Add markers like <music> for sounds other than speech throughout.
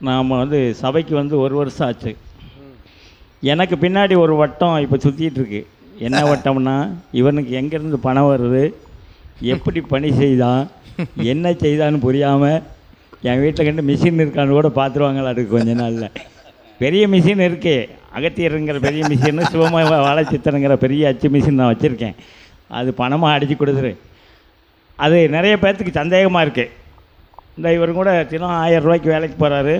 நாம் வந்து சபைக்கு வந்து ஒரு வருஷம் ஆச்சு. எனக்கு பின்னாடி ஒரு வட்டம் இப்போ சுற்றிட்டு இருக்கு. என்ன <laughs> வட்டம்னா இவனுக்கு எங்கேருந்து பணம் வருது? எப்படி பணி செய்தான்? என்ன செய்தான்னு புரியாமல் என் வீட்டில் கண்டு மிஷின் இருக்கான்னு கூட பார்த்துருவாங்களா அதுக்கு கொஞ்ச நாளில். பெரிய மிஷின் இருக்கே. அகத்தியருங்கிற பெரிய மிஷின் சிவம வாழைச்சித்தனுங்கிற பெரிய அச்சு மிஷின் நான் வச்சுருக்கேன். அது பணமாக அடித்து கொடுத்துரு. அது நிறைய பேர்த்துக்கு சந்தேகமாக இருக்குது இந்த கூட தினம் ஆயிரம் ரூபாய்க்கு வேலைக்கு போகிறாரு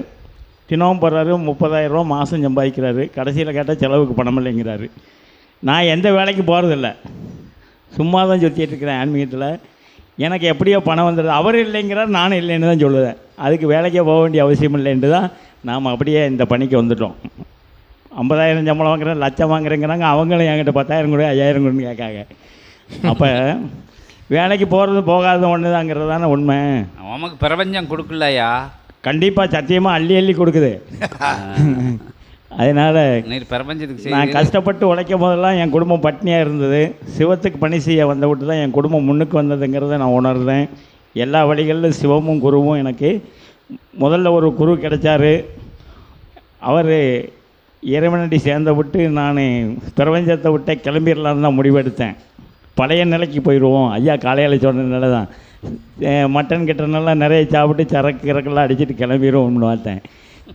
தினமும் போகிறாரு முப்பதாயிரம் ரூபா மாதம் சம்பாதிக்கிறாரு. கடைசியில் கேட்டால் செலவுக்கு பணம் இல்லைங்கிறாரு. நான் எந்த வேலைக்கு போகிறதில்ல சும்மா தான் சுற்றிட்டு இருக்கிறேன் ஆன்மீகத்தில். எனக்கு எப்படியோ பணம் வந்துடுது. அவர் இல்லைங்கிறார் நானும் இல்லைன்னு தான் சொல்லுவேன். அதுக்கு வேலைக்கே போக வேண்டிய அவசியம் இல்லைன்ட்டு தான் நாம் அப்படியே இந்த பணிக்கு வந்துட்டோம். ஐம்பதாயிரம் சம்பளம் வாங்குறேன் லட்சம் வாங்குறேங்கிறாங்க. அவங்களும் என்கிட்ட பத்தாயிரம் கூட ஐயாயிரம் கூட கேட்காங்க. அப்போ வேலைக்கு போகிறது போகாதது ஒன்று தாங்கிறது தானே உண்மை. உமக்கு பிரபஞ்சம் கொடுக்கலையா? கண்டிப்பாக சத்தியமாக அள்ளி அள்ளி கொடுக்குது. அதனால் பிரபஞ்சத்துக்கு நான் கஷ்டப்பட்டு உழைக்கும் போதெல்லாம் என் குடும்பம் பட்னியாக இருந்தது. சிவத்துக்கு பணி செய்ய வந்த விட்டு தான் என் குடும்பம் முன்னுக்கு வந்ததுங்கிறத நான் உணர்றேன். எல்லா வழிகளிலும் சிவமும் குருவும் எனக்கு முதல்ல ஒரு குரு கிடைச்சாரு. அவர் இறைவனடி சேர்ந்த விட்டு நான் பிரபஞ்சத்தை விட்டே கிளம்பிடலான்னு தான் முடிவெடுத்தேன். பழைய நிலைக்கு போயிடுவோம். ஐயா காலையில் சொன்னதுனால தான் மட்டன் கிட்டனெல்லாம் நிறைய சாப்பிட்டு சரக்கு கிறக்கெல்லாம் அடிச்சுட்டு கிளம்பிடுவோம்னு பார்த்தேன்.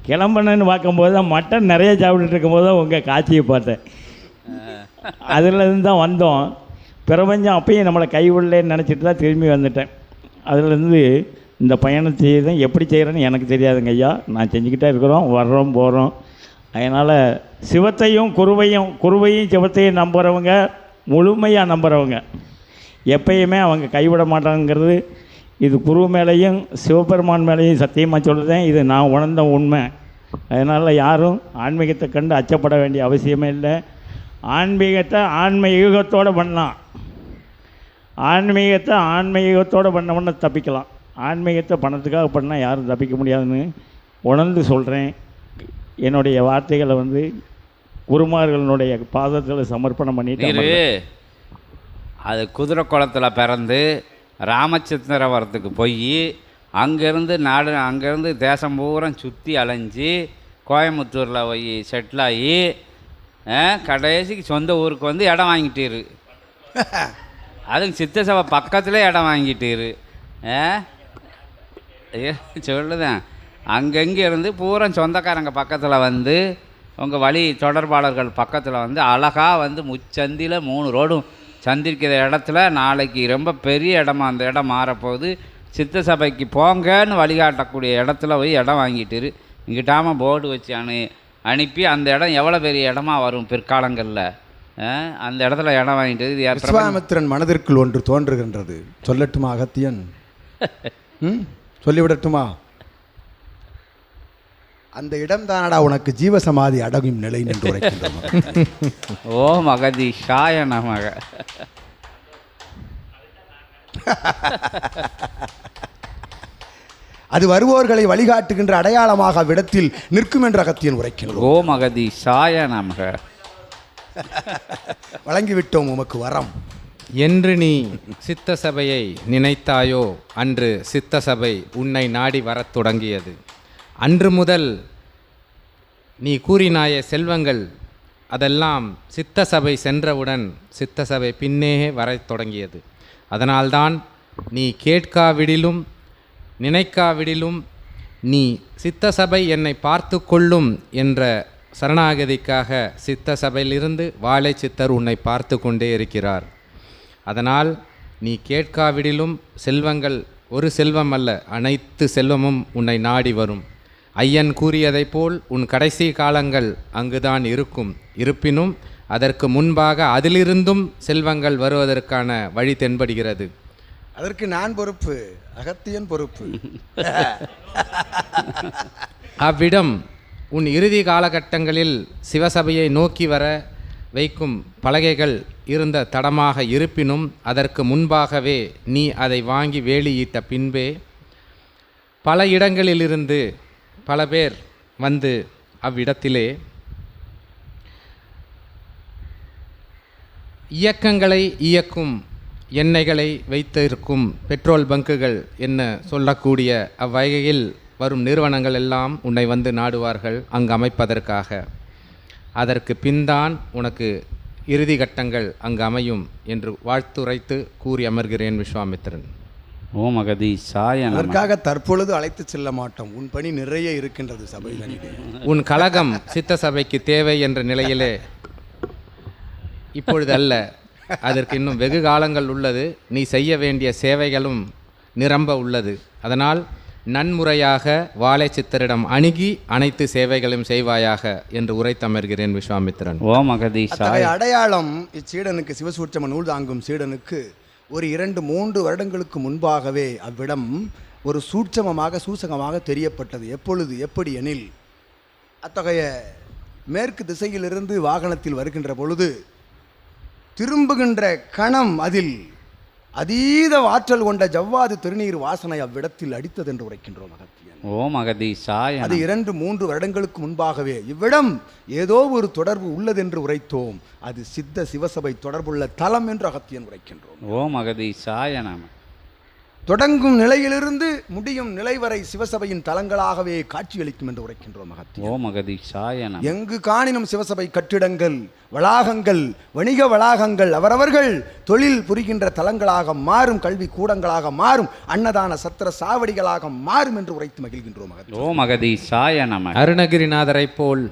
கிளம்புனேன்னு பார்க்கும்போது தான் மட்டன் நிறைய சாப்பிட்டுட்டு இருக்கும்போது தான் உங்கள் காட்சியை பார்த்தேன். அதுலேருந்து தான் வந்தோம். பிரபஞ்சம் அப்பயும் நம்மளை கைவிடலேன்னு நினச்சிட்டு தான் திரும்பி வந்துட்டேன். அதுலேருந்து இந்த பயணம் செய்யறதும் எப்படி செய்கிறேன்னு எனக்கு தெரியாதுங்க ஐயா. நான் செஞ்சுக்கிட்டே இருக்கிறோம் வர்றோம் போகிறோம் அதனால் சிவத்தையும் குருவையும் குருவையும் சிவத்தையும் நம்புகிறவங்க முழுமையாக நம்புகிறவங்க எப்பயுமே அவங்க கைவிட மாட்டாங்கிறது இது குரு மேலேயும் சிவபெருமான் மேலேயும் சத்தியமாக சொல்கிறேன் இது நான் உணர்ந்த உண்மை. அதனால் யாரும் ஆன்மீகத்தை கண்டு அச்சப்பட வேண்டிய அவசியமே இல்லை. ஆன்மீகத்தை ஆன்மீகத்தோடு பண்ணலாம். ஆன்மீகத்தை ஆன்மீகத்தோடு பண்ணவொன்னே தப்பிக்கலாம். ஆன்மீகத்தை பணத்துக்காக பண்ணால் யாரும் தப்பிக்க முடியாதுன்னு உணர்ந்து சொல்கிறேன் என்னுடைய வார்த்தைகளை வந்து குருமார்களுடைய பாதத்தில் சமர்ப்பணம் பண்ணிட்டு. அது குதிரை குளத்தில் பிறந்து ராமச்சந்திரவரத்துக்கு போய் அங்கேருந்து நாடு அங்கேருந்து தேசம் பூரா சுற்றி அலைஞ்சு கோயம்புத்தூரில் போய் செட்டில் ஆகி கடைசிக்கு சொந்த ஊருக்கு வந்து இடம் வாங்கிட்டீரு. அதுவும் சித்த சபை பக்கத்துலேயே இடம் வாங்கிட்டீரு. சொல்லுதேன். அங்கங்கே இருந்து பூரா சொந்தக்காரங்க பக்கத்தில் வந்து உங்கள் வழி தொடர்பாளர்கள் பக்கத்தில் வந்து அழகாக வந்து முச்சந்தியில் மூணு ரோடும் சந்திருக்கிற இடத்துல நாளைக்கு ரொம்ப பெரிய இடமா அந்த இடம் மாறப்போகுது. சித்த சபைக்கு போங்கன்னு வழிகாட்டக்கூடிய இடத்துல போய் இடம் வாங்கிட்டுரு. இங்கிட்டாம போர்டு வச்சு அனு அனுப்பி அந்த இடம் எவ்வளோ பெரிய இடமா வரும் பிற்காலங்களில்? அந்த இடத்துல இடம் வாங்கிட்டு விஸ்வாமித்திரன் மனதிற்குள் ஒன்று தோன்றுகின்றது. சொல்லட்டுமா அகத்தியன்? <laughs> ம்? சொல்லிவிடட்டுமா? அந்த இடம் தானடா உனக்கு ஜீவசமாதி அடகும் நிலை என்று உரைக்கின்றோம். <laughs> ஓ மகதி ஷாய நமக. அது வருவோர்களை வழிகாட்டுகின்ற அடையாளமாக அவ்விடத்தில் நிற்கும் என்று அகத்தியன் உரைக்கின்றோம். ஓ மகதி ஷாய நமக. <laughs> வழங்கிவிட்டோம் உமக்கு வரம். என்று நீ சித்த சபையை நினைத்தாயோ அன்று சித்த சபை உன்னை நாடி வரத் தொடங்கியது. அன்று முதல் நீ கூறினாய செல்வங்கள் அதெல்லாம் சித்த சபை சென்றவுடன் சித்த சபை பின்னே வரத் தொடங்கியது. அதனால்தான் நீ கேட்காவிடிலும் நினைக்காவிடிலும் நீ சித்த சபை என்னை பார்த்து கொள்ளும் என்ற சரணாகதிக்காக சித்த சபையிலிருந்து வாழை சித்தர் உன்னை பார்த்து கொண்டே இருக்கிறார். அதனால் நீ கேட்காவிடிலும் செல்வங்கள் ஒரு செல்வம் அல்ல அனைத்து செல்வமும் உன்னை நாடி வரும். ஐயன் கூறியதைப் போல் உன் கடைசி காலங்கள் அங்குதான் இருக்கும். இருப்பினும் அதற்கு முன்பாக அதிலிருந்தும் செல்வங்கள் வருவதற்கான வழி தென்படுகிறது. அதற்கு நான் பொறுப்பு அகத்தியன் பொறுப்பு. <laughs> அவ்விடம் உன் இறுதி காலகட்டங்களில் சிவசபையை நோக்கி வர வைக்கும் பலகைகள் இருந்த தடமாக இருப்பினும் அதற்கு முன்பாகவே நீ அதை வாங்கி வேலியிட்ட பின்பே பல இடங்களிலிருந்து பல பேர் வந்து அவ்விடத்திலே இயக்கங்களை இயக்கும் எண்ணெய்களை வைத்திருக்கும் பெட்ரோல் பங்குகள் என்ன சொல்லக்கூடிய அவ்வகையில் வரும் நிறுவனங்கள் எல்லாம் உன்னை வந்து நாடுவார்கள் அங்கு அமைப்பதற்காக. அதற்கு பின்தான் உனக்கு இறுதி கட்டங்கள் அங்கு அமையும் என்று வாழ்த்துரைத்து கூறி அமர்கிறேன் விஸ்வாமித்திரன். ஓம் அகதீஷாய நம. அதற்காக தற்பொழுது அழைத்து செல்ல மாட்டோம். உன் பணி நிறைய இருக்கின்றது சபையில் உன் கழகம் சித்த சபைக்கு தேவை என்ற நிலையிலே இப்பொழுது அல்ல அதற்கு இன்னும் வெகு காலங்கள் உள்ளது. நீ செய்ய வேண்டிய சேவைகளும் நிரம்ப உள்ளது. அதனால் நன்முறையாக வாழை சித்தரிடம் அணுகி அனைத்து சேவைகளையும் செய்வாயாக என்று உரைத்தமர்கிறேன் விஸ்வாமித்திரன். ஓம் அத்தகைய அடையாளம் இச்சீடனுக்கு சிவசூட்சம நூல் தாங்கும் சீடனுக்கு ஒரு இரண்டு மூன்று வருடங்களுக்கு முன்பாகவே அவ்விடம் ஒரு சூட்சமமாக சூசகமாக தெரியப்பட்டது. எப்பொழுது எப்படி எனில் அத்தகைய மேற்கு திசையிலிருந்து வாகனத்தில் வருகின்ற பொழுது திரும்புகின்ற கணம் அதில் அதீத ஆற்றல் கொண்ட ஜவ்வாது திருநீர் வாசனை அவ்விடத்தில் அடித்தது என்று உரைக்கின்றோம் அகத்தியன் ஓம் அகதீஷாய அது இரண்டு மூன்று வருடங்களுக்கு முன்பாகவே இவ்விடம் ஏதோ ஒரு தொடர்பு உள்ளதென்று உரைத்தோம். அது சித்த சிவசபை தொடர்புள்ள தலம் என்று அகத்தியன் உரைக்கின்றோம். ஓம் அகதீஷாய நம. தொடங்கும் நிலையிலிருந்து முடியும் நிலை வரை சிவசபையின் தலங்களாகவே காட்சியளிக்கும் என்று உரைக்கின்றோம் அகத்தியன் ஓம் அகதீஷாய நம. எங்கு காணினும் சிவசபை கட்டிடங்கள் வளாகங்கள் வணிக வளாகங்கள் அவரவர்கள் தொழில் புரிகின்ற தலங்களாக மாறும் கல்வி கூடங்களாக மாறும் அன்னதான சத்திர சாவடிகளாக மாறும் என்று உரைத்து மகிழ்கின்றோம் அகத்தியன் ஓம் அகதீஷாய நம. அருணகிரிநாதரைப் போல்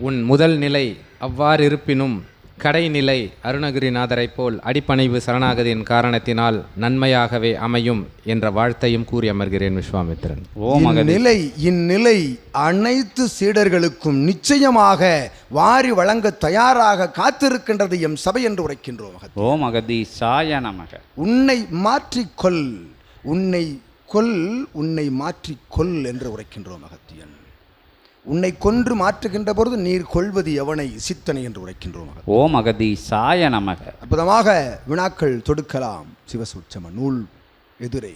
உன் முதல் நிலை அவ்வாறு இருப்பினும் கடைநிலை அருணகிரிநாதரைப் போல் அடிப்பணிவு சரணாகதியின் காரணத்தினால் நன்மையாகவே அமையும் என்ற வாழ்த்தையும் கூறி அமர்கிறேன் விஸ்வாமித்திரன். ஓம் அகதி இந்நிலை இந்நிலை அனைத்து சீடர்களுக்கும் நிச்சயமாக வாரி வழங்க தயாராக காத்திருக்கின்றது எம் சபை என்று உரைக்கின்றோம் மகத். ஓம் அகதீஷாய நமக. உன்னை மாற்றிக்கொள் உன்னை கொல் உன்னை மாற்றிக்கொள் என்று உரைக்கின்றோம் அகத்தியன் உன்னை கொன்று மாற்றுகின்ற பொழுது நீர் கொள்வது எவனை? சித்தனை என்று உரைக்கின்றோம். ஓம் அகதீஷாய நமக. அற்புதமாக வினாக்கள் தொடுக்கலாம். சிவசூட்சம நூல் எதிரே.